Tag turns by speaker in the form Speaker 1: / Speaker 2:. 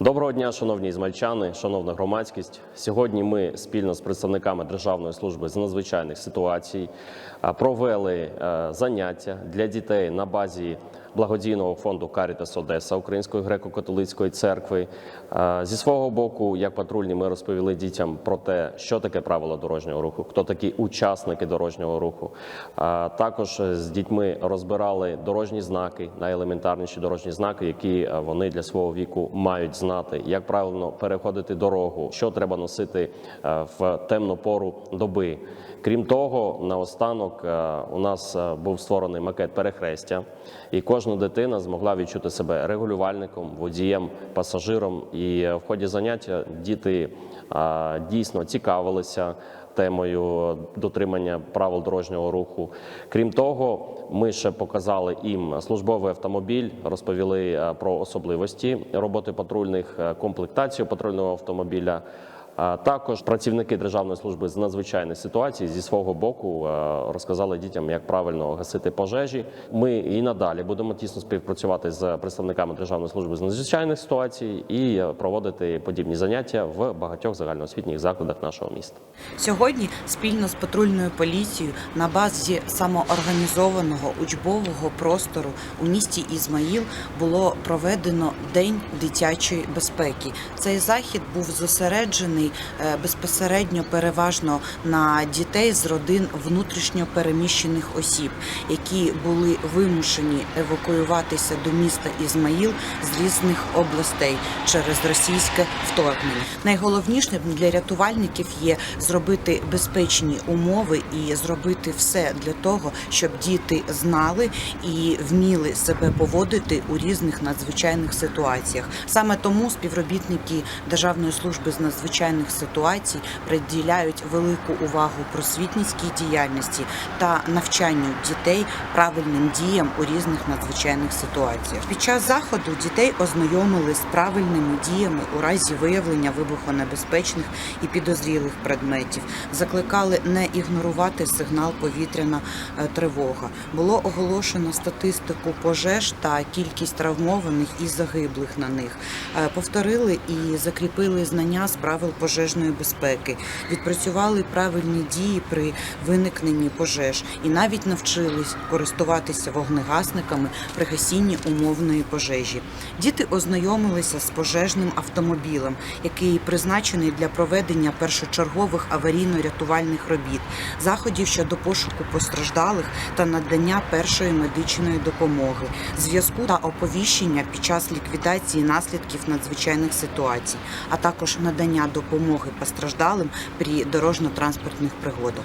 Speaker 1: Доброго дня, шановні ізмальчани, шановна громадськість. Сьогодні ми спільно з представниками Державної служби з надзвичайних ситуацій провели е, заняття для дітей на базі благодійного фонду Карітас Одеса Української греко-католицької церкви. Зі свого боку, як патрульні, ми розповіли дітям про те, що таке правила дорожнього руху, хто такі учасники дорожнього руху. Також з дітьми розбирали дорожні знаки, найелементарніші дорожні знаки, які вони для свого віку мають знати, як правильно переходити дорогу, що треба носити в темну пору доби. Крім того, наостанок у нас був створений макет перехрестя, і кожна дитина змогла відчути себе регулювальником, водієм, пасажиром. І е, в ході заняття діти дійсно цікавилися темою дотримання правил дорожнього руху. Крім того, ми ще показали їм службовий автомобіль, розповіли е, про особливості роботи патрульних, е, комплектацію патрульного автомобіля. А також працівники Державної служби з надзвичайних ситуацій зі свого боку е, розказали дітям, як правильно гасити пожежі. Ми і надалі будемо тісно співпрацювати з представниками Державної служби з надзвичайних ситуацій і проводити подібні заняття в багатьох загальноосвітніх закладах нашого міста.
Speaker 2: Сьогодні спільно з патрульною поліцією на базі самоорганізованого учбового простору у місті Ізмаїл було проведено День дитячої безпеки. Цей захід був зосереджений е, безпосередньо переважно на дітей з родин внутрішньо переміщених осіб, які були вимушені евакуюватися до міста Ізмаїл з різних областей через російське вторгнення. Найголовнішим для рятувальників є зробити безпечні умови і зробити все для того, щоб діти знали і вміли себе поводити у різних надзвичайних ситуаціях. Саме тому співробітники Державної служби з надзвичайних ситуацій приділяють велику увагу просвітницькій діяльності та навчанню дітей правильним діям у різних надзвичайних ситуаціях. Під час заходу дітей ознайомили з правильними діями у разі виявлення вибухонебезпечних і підозрілих предметів. Закликали не ігнорувати сигнал повітряна е, тривога. Було оголошено статистику пожеж та кількість травмованих і загиблих на них. Е, Повторили і закріпили знання з правил пожежної безпеки, відпрацювали правильні дії при виникненні пожеж і навіть навчились користуватися вогнегасниками при гасінні умовної пожежі. Діти ознайомилися з пожежним автомобілем, який призначений для проведення першочергових аварійно-рятувальних робіт, заходів щодо пошуку постраждалих та надання першої медичної допомоги, зв'язку та оповіщення під час ліквідації наслідків надзвичайних ситуацій, а також надання допомоги постраждалим при дорожньо-транспортних пригодах.